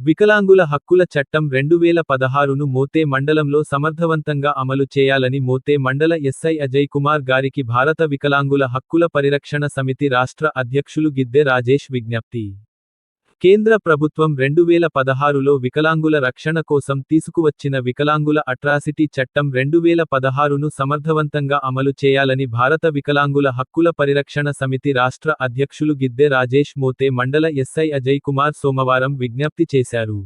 వికలాంగుల హక్కుల చట్టం రెండు వేల పదహారును మోతే మండలంలో సమర్థవంతంగా అమలు చేయాలని మోతే మండల ఎస్ఐ అజయ్ కుమార్ గారికి భారత వికలాంగుల హక్కుల పరిరక్షణ సమితి రాష్ట్ర అధ్యక్షులు గిద్దె రాజేష్ విజ్ఞప్తి. కేంద్ర ప్రభుత్వం రెండు వేల పదహారులో వికలాంగుల రక్షణ కోసం తీసుకువచ్చిన వికలాంగుల అట్రాసిటీ చట్టం రెండు వేల పదహారును సమర్థవంతంగా అమలు చేయాలని భారత వికలాంగుల హక్కుల పరిరక్షణ సమితి రాష్ట్ర అధ్యక్షులు గిద్దె రాజేష్ మోతే మండల ఎస్ఐ అజయ్ కుమార్ సోమవారం విజ్ఞప్తి చేశారు.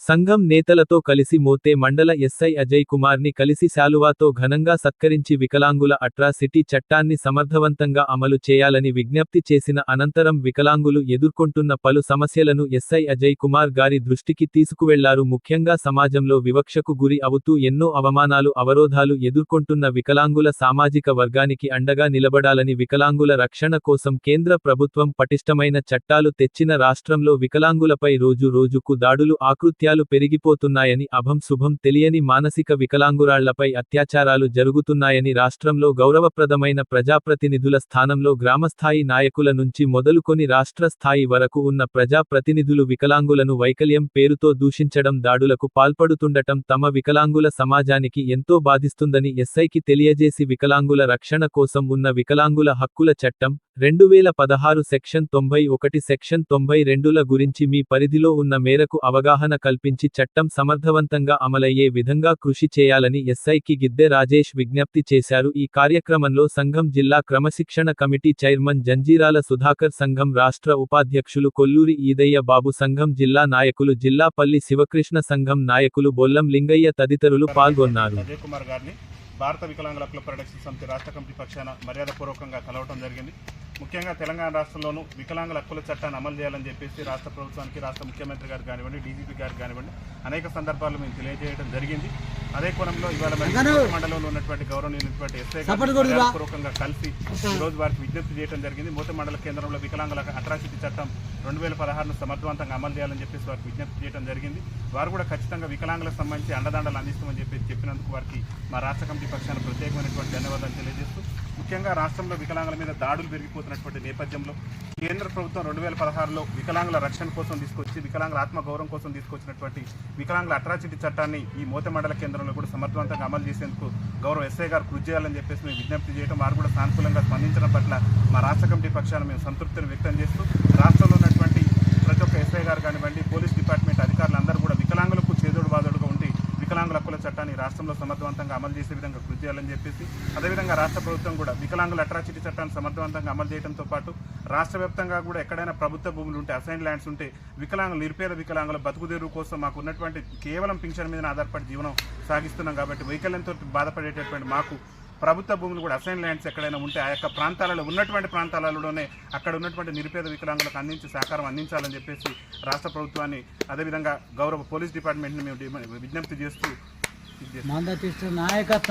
సంఘం నేతలతో కలిసి మోతే మండల ఎస్ఐ అజయ్ కుమార్ని కలిసి శాలువాతో ఘనంగా సత్కరించి వికలాంగుల అట్రాసిటీ చట్టాన్ని సమర్థవంతంగా అమలు చేయాలని విజ్ఞప్తి చేసిన అనంతరం వికలాంగులు ఎదుర్కొంటున్న పలు సమస్యలను ఎస్ఐ అజయ్ కుమార్ గారి దృష్టికి తీసుకువెళ్ళారు. ముఖ్యంగా సమాజంలో వివక్షకు గురి అవుతూ ఎన్నో అవమానాలు అవరోధాలు ఎదుర్కొంటున్న వికలాంగుల సామాజిక వర్గానికి అండగా నిలబడాలని వికలాంగుల రక్షణ కోసం కేంద్ర ప్రభుత్వం పటిష్టమైన చట్టాలు తెచ్చిన రాష్ట్రంలో వికలాంగులపై రోజు రోజుకు దాడులు ఆకృతి అకృత్యాలు పెరిగిపోతున్నాయని అభం శుభం తెలియని మానసిక వికలాంగురాళ్ళపై అత్యాచారాలు జరుగుతున్నాయని రాష్ట్రంలో గౌరవప్రదమైన ప్రజాప్రతినిధుల స్థానంలో గ్రామస్థాయి నాయకుల నుంచి మొదలుకొని రాష్ట్ర స్థాయి వరకు ఉన్న ప్రజాప్రతినిధులు వికలాంగులను వైకల్యం పేరుతో దూషించడం దాడులకు పాల్పడుతుండటం తమ వికలాంగుల సమాజానికి ఎంతో బాధిస్తుందని ఎస్ఐకి తెలియజేసి వికలాంగుల రక్షణ కోసం ఉన్న వికలాంగుల హక్కుల చట్టం రెండు వేల పదహారు సెక్షన్ తొంభై ఒకటి సెక్షన్ తొంభై రెండుల గురించి మీ పరిధిలో ఉన్న మేరకు అవగాహన కల్పించి చట్టం సమర్థవంతంగా అమలయ్యే విధంగా కృషి చేయాలని ఎస్ఐకి గిద్దె రాజేష్ విజ్ఞప్తి చేశారు. ఈ కార్యక్రమంలో సంఘం జిల్లా క్రమశిక్షణ కమిటీ చైర్మన్ జంజీరాల సుధాకర్ సంఘం రాష్ట్ర ఉపాధ్యక్షులు కొల్లూరి ఈదయ్య బాబు సంఘం జిల్లా నాయకులు జిల్లాపల్లి శివకృష్ణ సంఘం నాయకులు బొల్లం లింగయ్య తదితరులు పాల్గొన్నారు. భారత వికలాంగుల క్లబ్ ప్రొడక్షన్ సమితి రాష్ట్ర కమిటీ పక్షాన మర్యాదపూర్వకంగా కలవటం జరిగింది. ముఖ్యంగా తెలంగాణ రాష్ట్రంలోనూ వికలాంగుల హక్కుల చట్టాన్ని అమలు చేయాలని చెప్పేసి రాష్ట్ర ప్రభుత్వానికి రాష్ట్ర ముఖ్యమంత్రి గారు కానివ్వండి డీజీపీ గారు కానివ్వండి అనేక సందర్భాల్లో మేము తెలియజేయడం జరిగింది. అదే కోణంలో ఇవాళ మండలంలో ఉన్నటువంటి గౌరవనీయులైనటువంటి ఎస్ఐ పూర్వకంగా కలిసి ఈ రోజు వారికి విజ్ఞప్తి చేయడం జరిగింది. మూత మండల కేంద్రంలో వికలాంగుల అట్రాసిటీ చట్టం రెండు వేల పదహారును సమర్థవంతంగా అమలు చేయాలని చెప్పేసి వారికి విజ్ఞప్తి చేయడం జరిగింది. వారు కూడా ఖచ్చితంగా వికలాంగులకు సంబంధించి అండదండలు అందిస్తామని చెప్పేసి చెప్పినందుకు వారికి మా రాష్ట్ర కమిటీ పక్షాన ప్రత్యేకమైనటువంటి ధన్యవాదాలు తెలియజేస్తూ ముఖ్యంగా రాష్ట్రంలో వికలాంగుల మీద దాడులు పెరిగిపోతున్నటువంటి నేపథ్యంలో కేంద్ర ప్రభుత్వం రెండు వేల పదహారులో వికలాంగుల రక్షణ కోసం తీసుకొచ్చి వికలాంగుల ఆత్మగౌరవం కోసం తీసుకొచ్చినటువంటి వికలాంగుల అట్రాసిటీ చట్టాన్ని ఈ మోత మండల కేంద్రంలో కూడా సమర్థవంతంగా అమలు చేసేందుకు గౌరవ ఎస్ఐ గారు కృషి చేయాలని చెప్పేసి మేము విజ్ఞప్తి చేయడం వారు కూడా సానుకూలంగా స్పందించడం పట్ల మా రాష్ట్ర కమిటీ పక్షాన మేము సంతృప్తిని వ్యక్తం చేస్తూ రాష్ట్రంలో ఉన్నటువంటి ప్రతి ఒక్క ఎస్ఐ గారు కానివ్వండి పోలీస్ డిపార్ట్మెంట్ అధికారులందరూ కూడా వికలాంగులకు చేదోడు బాదోడుగా ఉండి వికలాంగుల హక్కుల చట్టాన్ని రాష్ట్రంలో సమర్థవంతంగా అమలు చేసే విధంగా కృషి చేయాలని చెప్పేసి అదేవిధంగా రాష్ట్ర ప్రభుత్వం కూడా వికలాంగుల అట్రాసిటీ చట్టాన్ని సమర్థవంతంగా అమలు చేయడంతో పాటు రాష్ట్ర వ్యాప్తంగా కూడా ఎక్కడైనా ప్రభుత్వ భూములు ఉంటే అసైన్ ల్యాండ్స్ ఉంటే వికలాంగులు నిరుపేద వికలాంగుల బతుకుదేరు కోసం మాకు ఉన్నటువంటి కేవలం పింఛన్ మీద ఆధారపడి జీవనం సాగిస్తున్నాం కాబట్టి వైకల్యంతో బాధపడేటటువంటి మాకు ప్రభుత్వ భూములు కూడా అసైన్ ల్యాండ్స్ ఎక్కడైనా ఉంటే ఆ యొక్క ప్రాంతాలలో ఉన్నటువంటి ప్రాంతాలలోనే అక్కడ ఉన్నటువంటి నిరుపేద వికలాంగులకు అందించి సహకారం అందించాలని చెప్పేసి రాష్ట్ర ప్రభుత్వాన్ని అదేవిధంగా గౌరవ పోలీస్ డిపార్ట్మెంట్ని మేము విజ్ఞప్తి చేస్తూ మందటిష్ట నాయకత్వం.